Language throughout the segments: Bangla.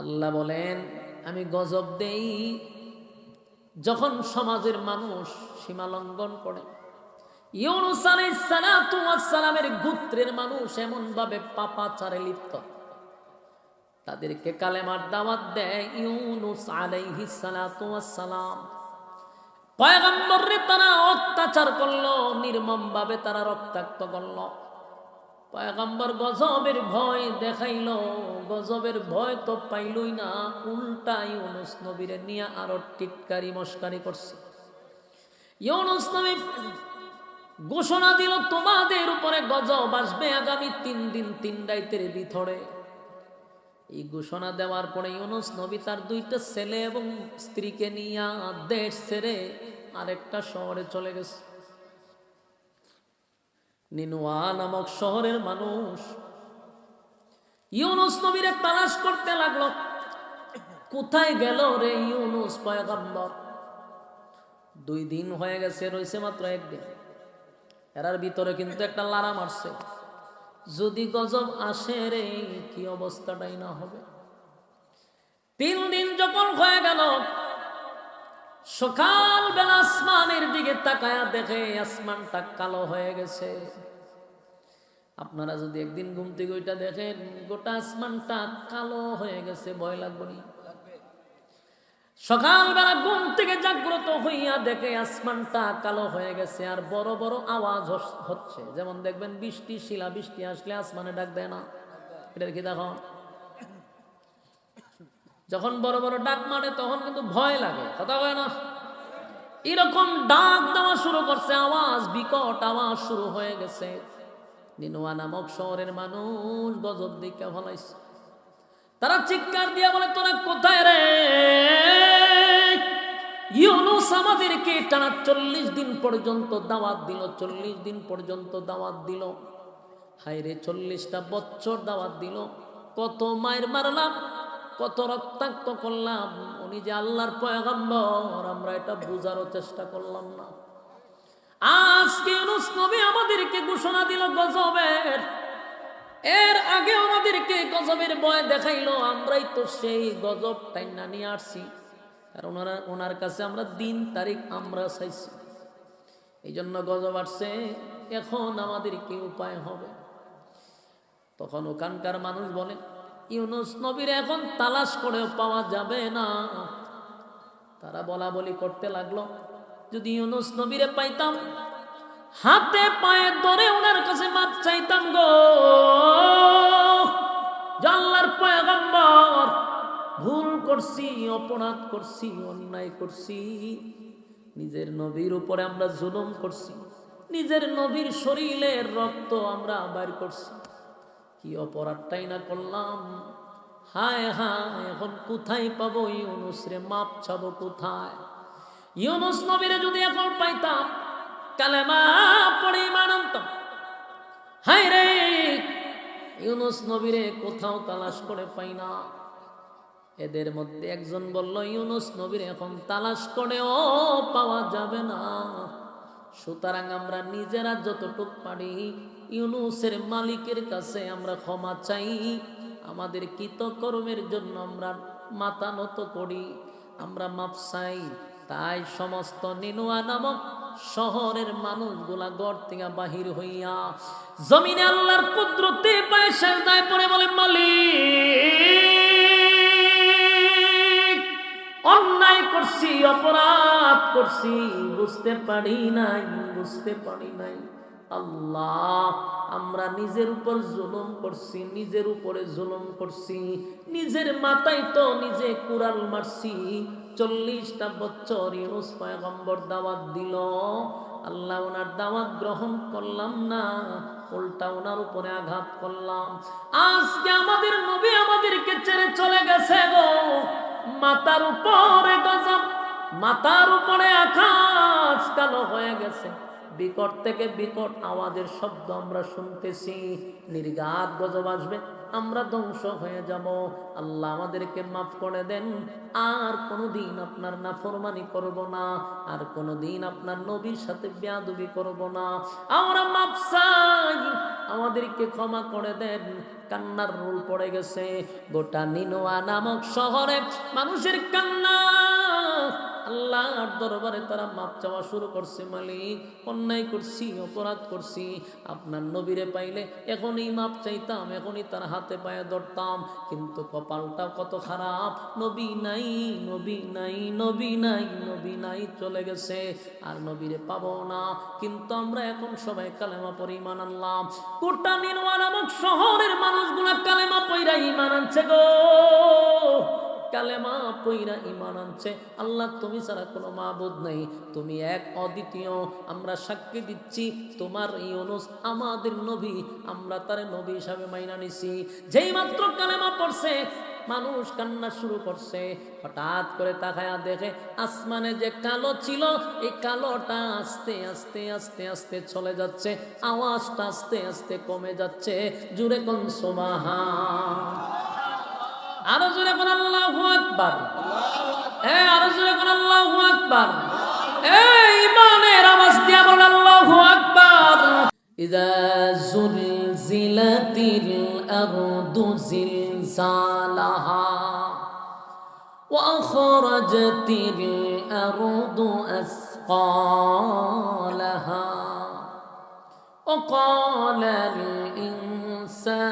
আল্লাহ বলেন, আমি গজব দেই যখন সমাজের মানুষ সীমা লঙ্ঘন করে। ইউনুস সালামের গোত্রের মানুষ এমন ভাবে পাপাচারে লিপ্ত। তাদেরকে কালেমার দাওয়াত দেয় ইউনুস ওয়াস সালাম। পয়গম্বররে তারা অত্যাচার করল নির্মম ভাবে তারা রক্তাক্ত করল। পয়গম্বর গজবের ভয় দেখাইল, গজবের ভয় তো পাইলই না, উল্টাই ইউনুস নবীরে নিয়ে আরও টিটকারি মস্কারি করছে। ঘোষণা দিল, তোমাদের উপরে গজব আসবে আগামী তিন দিন, তিন রাইতের ভিতরে। এই ঘোষণা দেওয়ার পরে ইউনুস নবী তার দুইটা ছেলে এবং স্ত্রীকে নিয়ে দেশ ছেড়ে আরেকটা শহরে চলে গেছে। নিনুয়া নামক শহরের মানুষ। ইউনুস নবীরে তালাশ করতে লাগল, কোথায় গেল রে ইউনুস পয়গম্বর? দুই দিন হয়ে গেছে রয়েছে মাত্র একদিন। এরার ভিতরে কিন্তু একটা লারা মারছে। যদি গজব আসে রে, কি অবস্থাটাই না হবে? তিন দিন যখন হয়ে গেল সকাল বেলা আসমানের দিকে তাকায়া দেখে আসমানটা কালো হয়ে গেছে। আপনারা যদি একদিন ঘুম থেকে ওইটা দেখেন, গোটা আসমানটা কালো হয়ে গেছে, ভয় লাগবে নি? সকালবেলা ঘুম থেকে জাগ্রত হইয়া দেখে আসমানটা কালো হয়ে গেছে, আর বড় বড় আওয়াজ হচ্ছে। যেমন দেখবেন বৃষ্টি, শিলা বৃষ্টি আসলে আসমানে ডাক দেয় না। এটার কি দেখো? যখন বড় বড় ডাক মারে, তখন কিন্তু ভয় লাগে। কথা হয় না? এরকম ডাক দেওয়া শুরু করছে, আওয়াজ, বিকট আওয়াজ শুরু হয়ে গেছে। নিনুয়া নামক শহরের মানুষ গজব দিকে ফলাইছে। তারা চিৎকার দিয়ে বলে, তোরা কোথায় রে? ইউনুস আমাদেরকে টানা চল্লিশ দিন পর্যন্ত দাওয়াত দিল, চল্লিশ দিন পর্যন্ত দাওয়াত দিল। হাইরে চল্লিশটা বছর দাওয়াত দিল। কত মায়ের মারলাম কত রক্তাক্ত করলাম, উনি যে আল্লাহর পয়গম্বর, আমরা এটা বোঝারও চেষ্টা করলাম না। আজকে নবী আমাদেরকে ঘোষণা দিল গজবের এর আগে আমাদেরকে গজবের ভয় দেখাইলো, আমরাই তো সেই গজব টাইনা নিয়ে আসছি। আর ওনারা, ওনার কাছে আমরা দিন, তারিখ, আমরা চাইছি। এই জন্য গজব আসছে, এখন আমাদের কি উপায় হবে। তখন ওখানকার মানুষ বলে ইউনুস নবীর এখন তালাশ করেও পাওয়া যাবে না। তারা বলা বলি করতে লাগল। যদি ইউনুস নবীরে পাইতাম, হাতে পায়ে ধরে ওনার কাছে মাপ চাইতাম গো। জাল্লার পয়গম্বর, ভুল করছি, অপরাধ করছি, অন্যায় করছি, নিজের নবীর উপরে আমরা জুলুম করছি, নিজের নবীর শরীরের রক্ত আমরা বাইর করছি। কি অপরাধটাই না করলাম? হায় হায়, এখন কোথায় পাবো? ইউনুস রে মাপ ছাবো কোথায়? ইউনুস নবীরে যদি এখন পাইতাম, কালেমা পড়ে মানতাম হায় রে, ইউনুস নবীরে কোথাও তালাশ করে পাই না। এদের মধ্যে একজন বলল, ইউনুস নবীর এখন তালাশ করেও পাওয়া যাবে না। সুতরাং আমরা নিজেরা যতটুক পারি ইউনুসের মালিকের কাছে আমরা ক্ষমা চাই। আমাদের কৃতকর্মের জন্য আমরা মাথা নত করি, আমরা মাপ চাই। তাই সমস্ত নিনুয়া নামক শহরের মানুষগুলা গড় থেকে বাহির হইয়া জমিনে আল্লাহর কুদরতে পায় সেজদায় পড়ে বলে, মালিক, অন্যায় করছি, অপরাধ করছি, বুঝতে পারি নাই, বুঝতে পারি নাই। আল্লাহ, আমরা নিজের উপর জুলুম করছি, নিজের উপরে জুলুম করছি, নিজের মাথায় তো নিজে কুড়াল মারছি। চল্লিশটা বছর ইউনুস পয়গম্বর দাওয়াত দিল, আল্লাহ ওনার দাওয়াত গ্রহণ করলাম না, উল্টা ওনার উপরে আঘাত করলাম। আজকে আমাদের নবী আমাদেরকে ছেড়ে চলে গেছে গো, মাথার উপরে গজব মাথার উপরে আকাশ কালো হয়ে গেছে। বিকট থেকে বিকট আওয়াজের শব্দ আমরা শুনতেছি। নির্গাত গজব আসবে, আমরা ধ্বংস হয়ে যাব। আল্লাহ আমাদেরকে মাফ করে দেন। আর কোনোদিন আপনার নাফরমানি করব না, আর কোনোদিন আপনার নবীর সাথে বেয়াদবি করব না। আমরা মাফ চাই, আমাদেরকে ক্ষমা করে দেন। কান্নার রোল পড়ে গেছে। গোটা নিনোয়া নামক শহরে মানুষের কান্না আল্লাহর দরবারে তারা মাপ চাওয়া শুরু করছে, মালিক, অন্যায় করছি, অপরাধ করছি। আপনার নবীরে পাইলে এখনই মাপ চাইতাম, এখনই তার হাতে পায়ে ধরতাম। কিন্তু কপালটা কত খারাপ। নবী নাই নবী নাই নবী নাই নবী নাই চলে গেছে। আর নবীরে পাবো না। কিন্তু আমরা এখন সবাই কালেমা পরিমাণ আনলাম। কোটা নির্মাণ শহরের মানুষগুলা কালেমা পইরা ইমান আনছে গো। কালেমা পইরা ইমান আনছে। আল্লাহ, তুমি ছাড়া কোনো মাবুদ নেই। তুমি এক অদ্বিতীয়। আমরা সাক্ষী দিচ্ছি, তোমার এই অনুস আমাদের নবী। আমরা তার নবী হিসাবে মাইনা নিছি। যেই মাত্র কালেমা পড়ছে, মানুষ কান্না শুরু করছে। হঠাৎ করে তাকায়া দেখে, আসমানে যে কালো ছিল, এই কালোটা আস্তে আস্তে আস্তে আস্তে চলে যাচ্ছে। আওয়াজটা আস্তে আস্তে কমে যাচ্ছে। জুড়ে কোন সোমাহা আরো জোরে কোন আল্লাহু আকবার এ আরো জোরে কোন আল্লাহু আকবার এই ইমানের আওয়াজ দিয়া বল আল্লাহু আকবার ইদা জুলজিলাতিল আরদু জিলজালাহা وأخرجت الأرض أثقالها وقال الإنسان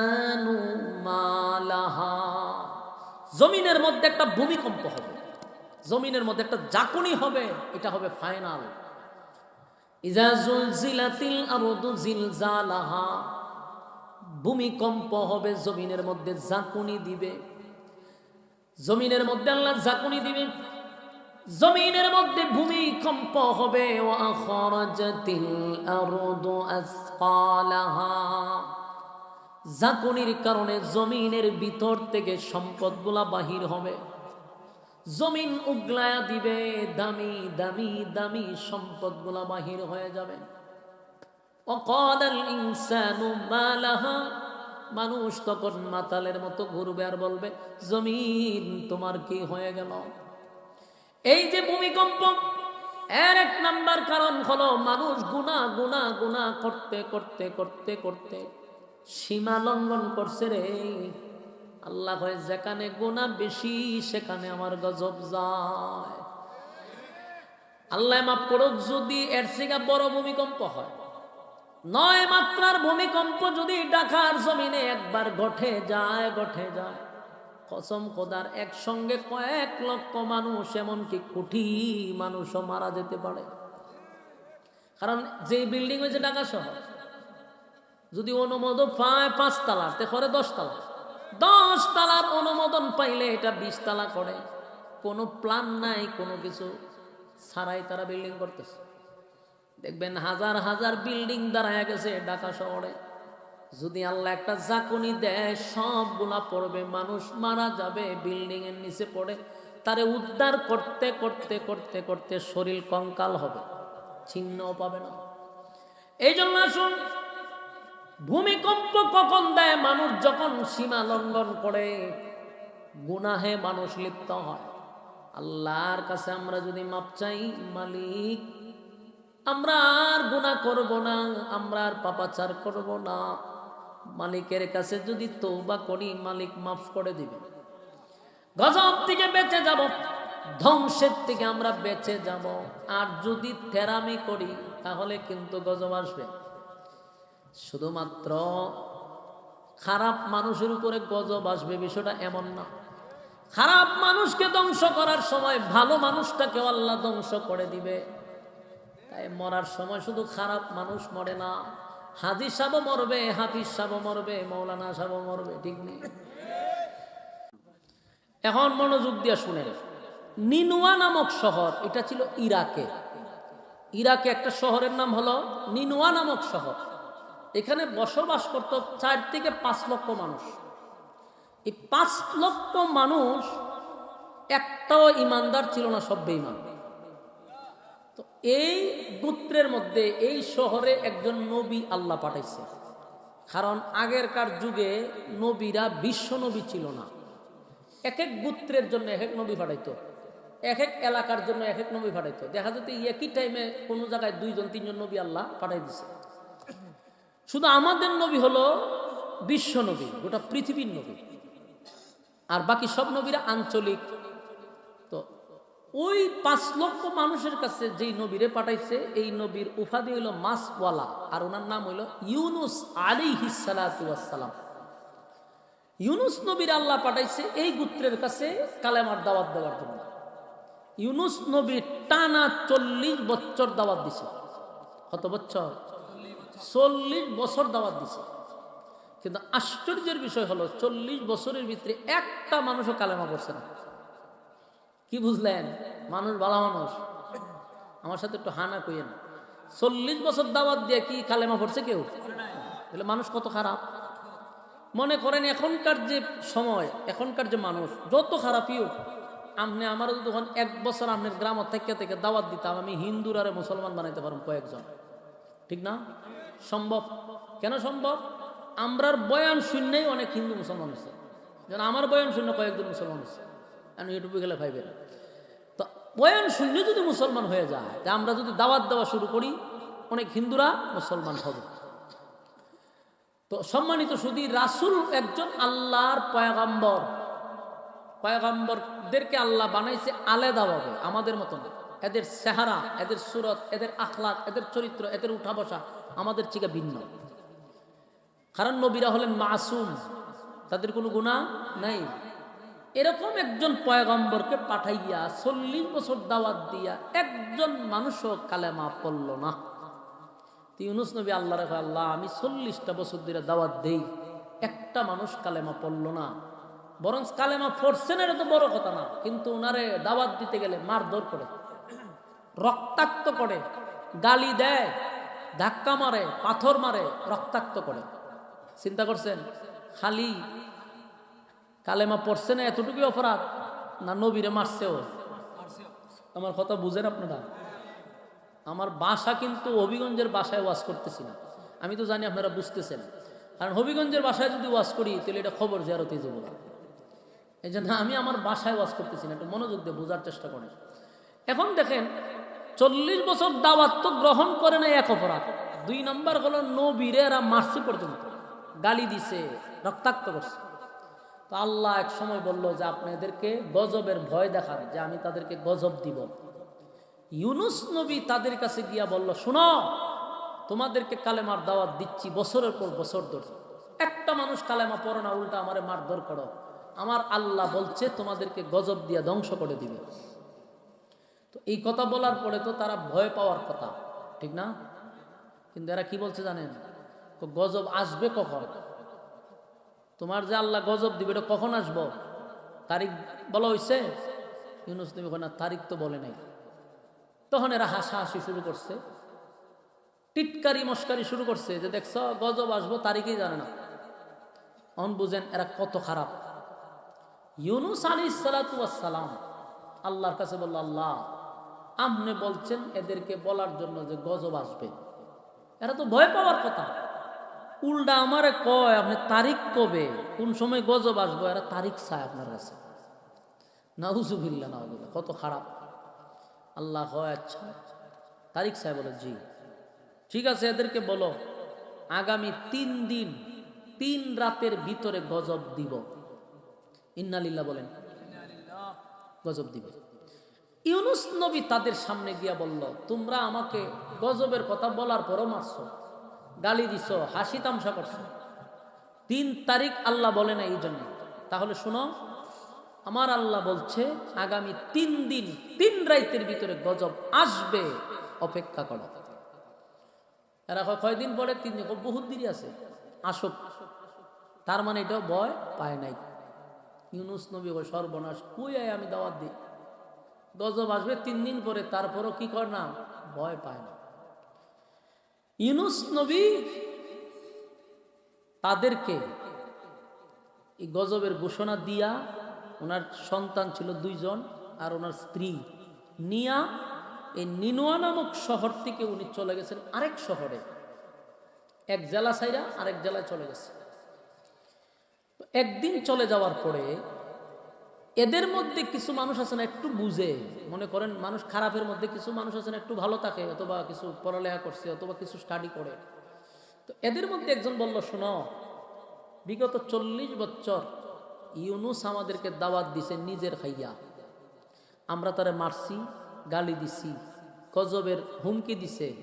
জমিনের মধ্যে একটা ভূমিকম্প হবে। জমিনের মধ্যে একটা জাকুনি হবে, এটা হবে ফাইনাল ভূমিকম্প হবে, জমিনের মধ্যে জাকুনি দিবে। জমিনের মধ্যে আল্লাহ জাকুনি দিবে। জমিনের মধ্যে ভূমিকম্প হবে ও আখরাজাতিল আরদু আসকালাহা। জাকুনির কারণে জমিনের ভিতর থেকে সম্পদগুলা বাহির হবে। জমিন উগলায়া দিবে, দামি দামি দামি সম্পদগুলা বাহির হয়ে যাবে। মানুষ তখন মাতালের মতো ঘুরবে আর বলবে, জমিন তোমার কি হয়ে গেল? এই যে ভূমিকম্প, এর এক নাম্বার কারণ হলো মানুষ গুণা গুণা গুণা করতে করতে করতে করতে সীমা লঙ্ঘন করছে রে। আল্লাহ যেখানে গুণা বেশি, সেখানে আমার গজব যায়। আল্লাহ মাফ করুক, যদি এর থেকে বড় ভূমিকম্প হয়। নয় মাত্রার ভূমিকম্প যদি ঢাকার জমিনে একবার ঘটে যায় ঘটে যায়। কসম খোদার, একসঙ্গে কয়েক লক্ষ মানুষ, এমনকি কোটি মানুষও মারা যেতে পারে। কারণ যে বিল্ডিং হয়েছে ঢাকা শহর যদি অনুমোদন পায় পাঁচ তালার তে করে দশ তালা দশ তালার অনুমোদন পাইলে এটা বিশ তালা করে। কোনো প্ল্যান নাই, কোনো কিছু ছাড়াই তারা বিল্ডিং করতেছে। দেখবেন হাজার হাজার বিল্ডিং দাঁড়ায় গেছে ঢাকা শহরে। যদি আল্লাহ একটা জাকুনি দেয়, সবগুলা পড়বে, মানুষ মারা যাবে বিল্ডিং এর নিচে পড়ে। তারে উদ্ধার করতে করতে করতে করতে শরীর কঙ্কাল হবে। চিহ্নও পাবে না। এই জন্য আসুন ভূমিকম্প কখন দেয়? মানুষ যখন সীমা লঙ্ঘন করে, গুনাহে মানুষ লিপ্ত হয়। আল্লাহর কাছে আমরা যদি মাপ চাই, মালিক, আমরা আর গুণা করব না, আমরা আর পাপাচার করব না। মালিকের কাছে যদি তৌবা করি, মালিক মাফ করে দিবে। গজব থেকে বেঁচে যাব, ধ্বংসের থেকে আমরা বেঁচে যাব। আর যদি থেরামি করি, তাহলে কিন্তু গজব আসবে। শুধুমাত্র খারাপ মানুষের উপরে গজব আসবে বিষয়টা এমন না। খারাপ মানুষকে ধ্বংস করার সময় ভালো মানুষটাকেও আল্লাহ ধ্বংস করে দিবে। তাই মরার সময় শুধু খারাপ মানুষ মরে না। হাজি সাব মরবে, হাফিজ সাব মরবে মৌলানা সাব মরবে, ঠিক নেই। এখন মনোযোগ দিয়ে শুনে নিনুয়া নামক শহর, এটা ছিল ইরাকে। ইরাকে একটা শহরের নাম হলো নিনুয়া নামক শহর। এখানে বসবাস করত চার থেকে পাঁচ লক্ষ মানুষ। এই পাঁচ লক্ষ মানুষ একটাও ইমানদার ছিল না, সব বেঈমান। তো এই গোত্রের মধ্যে, এই শহরে একজন নবী আল্লাহ পাঠাইছে। কারণ আগেরকার যুগে নবীরা বিশ্ব নবী ছিল না। এক এক গোত্রের জন্য এক এক নবী পাঠাইতো। এক এক এলাকার জন্য এক এক নবী পাঠাইতো। দেখা যেত একই টাইমে কোনো জায়গায় দুইজন, তিনজন নবী আল্লাহ পাঠাই দিছে। শুধু আমাদের নবী হলো বিশ্ব নবী, গোটা পৃথিবীর নবী। আর বাকি সব নবীরা আঞ্চলিক। তো ওই পাঁচ লক্ষ মানুষের কাছে যেই নবীরে পাঠাইছে, এই নবীর উপাধি হইল মাসওয়ালা, আর ওনার নাম হইল ইউনুস আলী হিসালাম ইউনুস নবীর আল্লাহ পাঠাইছে এই গোত্রের কাছে কালেমার দাওয়াত দেওয়ার জন্য। ইউনুস নবী টানা চল্লিশ বছর দাওয়াত দিছে। কত বছর? চল্লিশ বছর দাওয়াত দিছে। কিন্তু আশ্চর্যের বিষয় হলো, চল্লিশ বছরের ভিতরে একটা মানুষও কালেমা পড়ছে না। কি বুঝলেন? মানুষ ভালো মানুষ। আমার সাথে একটু হানা কইেন চল্লিশ বছর দাওয়াত দিয়ে কি কালেমা পড়ছে কেউ? তাহলে মানুষ কত খারাপ? মনে করেন এখনকার যে সময়, এখনকার যে মানুষ, যত খারাপই হোক, আপনি আমারও যখন এক বছর আপনার গ্রাম থেকে থেকে দাওয়াত দিতাম, আমি হিন্দুর আরে মুসলমান বানাইতে পারব কয়েকজন। ঠিক না? সম্ভব। কেন সম্ভব? আমরার বয়ান শূন্যই অনেক হিন্দু মুসলমান হচ্ছে যেন আমার বয়ান শূন্য কয়েকজন মুসলমান হচ্ছে আমি ইউটিউবে গেলে পাইবেন তো বয়ান শূন্য যদি মুসলমান হয়ে যায়, তা আমরা যদি দাওয়াত দেওয়া শুরু করি, অনেক হিন্দুরা মুসলমান হবে। তো সম্মানিত শুধু রাসুল একজন আল্লাহর পয়গাম্বর। পয়গাম্বরদেরকে আল্লাহ বানাইছে আলাদাভাবে আমাদের মতো না এদের চেহারা, এদের সুরত, এদের আখলাক, এদের চরিত্র, এদের উঠা বসা আমাদের থেকে ভিন্ন। কারণ নবীরা হলেন মাসুম, তাদের কোনো গুণা নাই। এরকম একজন পয়গম্বরকে পাঠাইয়া চল্লিশ বছর দাওয়াত দিয়া একজন মানুষও কালেমা পড়ল না। ইউনুস নবী আল্লাহ রেখে আল্লাহ, আমি চল্লিশটা বছর ধরে দাওয়াত দেই, একটা মানুষ কালেমা পড়ল না। বরং কালেমা এটা তো বড় কথা না, কিন্তু ওনারে দাওয়াত দিতে গেলে মারধর করে। রক্তাক্ত করে, গালি দেয়, ধাক্কা মারে, পাথর মারে, রক্তাক্ত করে। চিন্তা করছেন, খালি কালেমা পড়ছে না এতটুকুই অপরাধ? না নবীরে মারছেও? আমার কথা বুঝেন আপনারা? আমার বাসা কিন্তু হবিগঞ্জের বাসায় ওয়াজ করতেছি না। আমি তো জানি আপনারা বুঝতেছেন। কারণ হবিগঞ্জের বাসায় যদি ওয়াজ করি, তাহলে এটা খবর জেরতে যাব। এই জন্য আমি আমার বাসায় ওয়াজ করতেছি না, একটু মনোযোগ দিয়ে বোঝার চেষ্টা করেন। এখন দেখেন চল্লিশ বছর দাওয়াত তো গ্রহণ করে না এক অপরাধ। দুই নম্বর হলো নবীরে এরা মারছে পর্যন্ত। গালি দিছে, রক্তাক্ত করছে। তো আল্লাহ এক সময় বলল যে আপনাদেরকে গজবের ভয় দেখান যে আমি তাদেরকে গজব দিব। ইউনুস নবী তাদের কাছে গিয়া বলল, শোনো, তোমাদেরকে কালেমার দাওয়াত দিচ্ছি বছরের পর বছর ধরে। একটা মানুষ কালেমা পড়ো না, উল্টা আমারে মারধর করো। আমার আল্লাহ বলছে, তোমাদেরকে গজব দিয়া ধ্বংস করে দিবে। তো এই কথা বলার পরে তো তারা ভয় পাওয়ার কথা, ঠিক না? কিন্তু এরা কি বলছে জানেন? গজব আসবে কখন? তোমার যে আল্লাহ গজব দিবে, এটা কখন আসব? তারিখ বলা হয়েছে ইউনুস নবী না, তারিখ তো বলে নাই। তখন এরা হাসাহাসি শুরু করছে। টিটকারি মস্কারি শুরু করছে যে, দেখছ, গজব আসব, তারিখই জানে না। অন বুঝেন এরা কত খারাপ। ইউনুস আলী সালাতাম আল্লাহর কাছে বলল, আল্লাহ আপনি বলছেন এদেরকে বলার জন্য যে গজব আসবে। এরা তো ভয় পাওয়ার কথা। উল্টা আমারে কয়, আপনি তারিখ কবে? কোন সময় গজব আসব? এরা তারিখ চায় আপনার কাছে। না নাউজুবিল্লা নাউজুবিল্লা কত খারাপ। আল্লাহ হয় আচ্ছা তারিখ সাহেব বলে, জি, ঠিক আছে, এদেরকে বলো, আগামী তিন দিন, তিন রাতের ভিতরে গজব দিব। ইন্নালিল্লা বলেন গজব দিবে। ইউনুস নবী তাদের সামনে গিয়া বলল, তোমরা আমাকে গজবের কথা বলার পরও মারছো, গালি দিছ, হাসি তামসা করছ। তিন তারিখ আল্লাহ বলে না এই জন্য। তাহলে শুনো, আমার আল্লাহ বলছে, আগামী তিন দিন, তিন রাইতের ভিতরে গজব আসবে, অপেক্ষা করো। এরা কয়দিন পরে? তিন দিন বহুত দেরি আছে। আসুক। তার মানে এটাও ভয় পায় নাই। ইউনুস নবী ও সর্বনাশ, কুই আয় আমি দাওয়াত দিই? গজব আসবে তিন দিন পরে, তারপরও কি কর না? ভয় পায় না। ইউনুস নবী তাদেরকে এই গজবের ঘোষণা দিয়া ওনার সন্তান ছিল দুইজন আর ওনার স্ত্রী নিয়া এই নিনোয়া নামক শহর থেকে উনি চলে গেছেন আরেক শহরে। এক জেলা সাইরা আরেক জেলায় চলে গেছে। একদিন চলে যাওয়ার পরে এদের মধ্যে কিছু মানুষ আছে না একটু বুঝে। মনে করেন মানুষ খারাপের মধ্যে কিছু মানুষ আছে না একটু ভালো থাকে, অথবা কিছু পড়ালেখা করছে, অথবা কিছু স্টাডি করে। তো এদের মধ্যে একজন বলল, শোনো, বিগত চল্লিশ বছর ইউনুস আমাদেরকে দাওয়াত দিছে নিজের খাইয়া। আমরা তারে মারছি, গালি দিছি, গজবের হুমকি দিছে।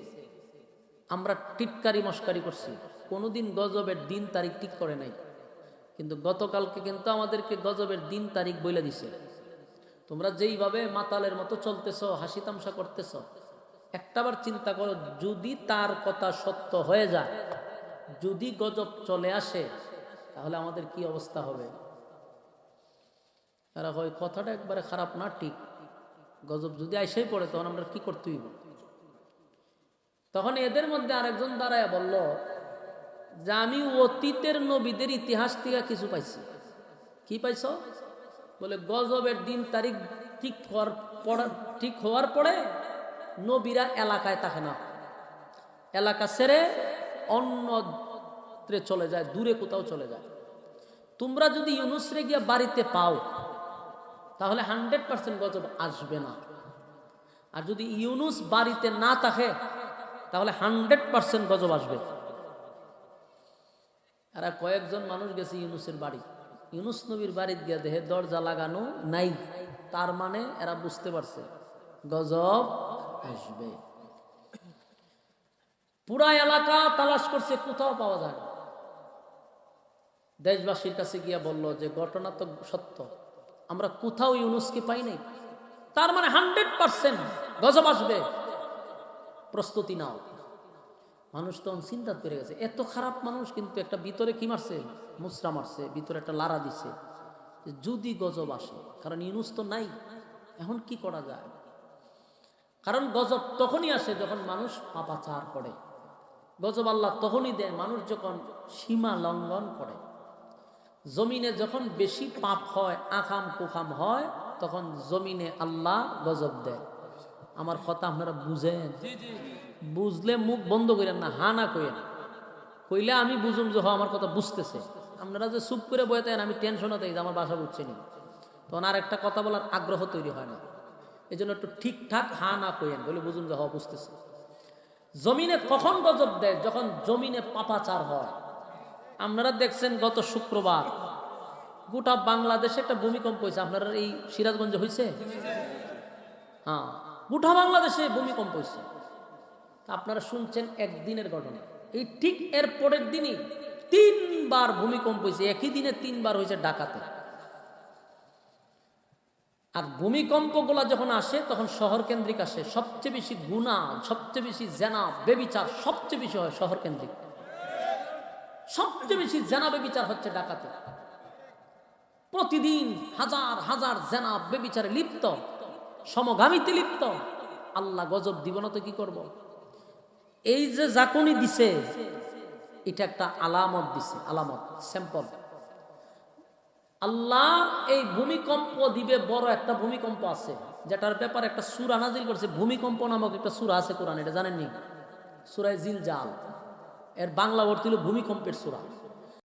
আমরা টিটকারি মস্কারি করছি। কোনোদিন গজবের দিন তারিখ ঠিক করে নাই। কিন্তু গতকালকে কিন্তু আমাদেরকে গজবের দিন তারিখ বইলে দিছে। তোমরা যেইভাবে মাতালের মতো চলতেছ, হাসি তামসা করতেছ, একটাবার চিন্তা করো, যদি তার কথা সত্য হয়ে যায়, যদি গজব চলে আসে, তাহলে আমাদের কি অবস্থা হবে? তারা হয় কথাটা একবারে খারাপ না, ঠিক। গজব যদি আইসাই পড়ে, তখন আমরা কি করতেই তখন এদের মধ্যে আরেকজন দাঁড়ায় বলল যে আমি অতীতের নবীদের ইতিহাস থেকে কিছু পাইছি। কি পাইছ? বলে, গজবের দিন তারিখ ঠিক ঠিক হওয়ার পরে নবীরা এলাকায় থাকে না। এলাকা ছেড়ে অন্যত্রে চলে যায়, দূরে কোথাও চলে যায়। তোমরা যদি ইউনুসরে গিয়ে বাড়িতে পাও, তাহলে হান্ড্রেড পার্সেন্ট গজব আসবে না। আর যদি ইউনুস বাড়িতে না থাকে, তাহলে হান্ড্রেড পার্সেন্ট গজব আসবে। এরা কয়েকজন মানুষ গেছে ইউনুসের বাড়ি। ইউনুস নবীর বাড়িতে গিয়ে দেহে দরজা লাগানো নাই। তার মানে এরা বুঝতে পারছে, গজব আসবে। পুরা এলাকা তালাশ করছে, কোথাও পাওয়া যায় দেশবাসীর কাছে গিয়া বলল যে, ঘটনা তো সত্য। আমরা কোথাও ইউনুসকে পাই নাই। তার মানে হান্ড্রেড পার্সেন্ট গজব আসবে। প্রস্তুতি নাও। মানুষ তখন চিন্তা করে গেছে, এত খারাপ মানুষ কিন্তু একটা ভিতরে কি মারছে? মুসরা মারছে, ভিতরে একটা লারা দিছে। যদি গজব আসে, কারণ ইউনুস তো নাই, এখন কি করা যায়? কারণ গজব তখনই আসে যখন মানুষ পাপাচার করে। গজব আল্লাহ তখনই দেয়, মানুষ যখন সীমা লঙ্ঘন করে। জমিনে যখন বেশি পাপ হয় আখাম কুখাম হয়, তখন জমিনে আল্লাহ গজব দেয়। আমার কথা আপনারা বুঝেন? বুঝলে মুখ বন্ধ করেন না, হা না কইেন কইলে আমি বুঝুম যে, হ, আমার কথা বুঝতেছে। আপনারা যে চুপ করে বয়ে থাকেন, আমি টেনশনে যে, আমার বাসা বুঝছে নি। তখন আর একটা কথা বলার আগ্রহ তৈরি হয় না। এই জন্য একটু ঠিকঠাক হা না কইেন বলে বুঝুন যে, হ, বুঝতেছে। জমিনে কখন গজব দেয়? যখন জমিনে পাপাচার হয়। আপনারা দেখছেন গত শুক্রবার, গোটা বাংলাদেশে একটা ভূমিকম্প হয়েছে। আপনারা এই সিরাজগঞ্জে হয়েছে হ্যাঁ গোটা বাংলাদেশে ভূমিকম্প হয়েছে আপনারা শুনছেন একদিনের ঘটনা। এই ঠিক এর পরের দিনই তিনবার ভূমিকম্প হয়েছে। একই দিনে তিনবার হয়েছে ডাকাতে। আর ভূমিকম্পগুলা যখন আসে, তখন শহর কেন্দ্রিক আসে। সবচেয়ে বেশি গুণা, সবচেয়ে বেশি জেনা, বেবিচার সবচেয়ে বেশি হয় শহর কেন্দ্রিক সবচেয়ে বেশি জেনা, বেবিচার হচ্ছে ডাকাতে। প্রতিদিন হাজার হাজার জেনা, বেবিচারে লিপ্ত, সমগামীতে লিপ্ত। আল্লাহ গজব দিব না তো কি করব। এই যে জাকুনি দিছে, এটা একটা আলামত দিছে, আলামত স্যাম্পল আল্লাহ এই ভূমিকম্প দিবে বড় একটা ভূমিকম্প আছে, যেটার ব্যাপারে একটা সুরা নাজিল করছে, ভূমিকম্প নামক একটা সুরা আছে কোরআন, এটা জানেননি? সুরায় জিল জাল এর বাংলা ভর্তি হল ভূমিকম্পের সুরা।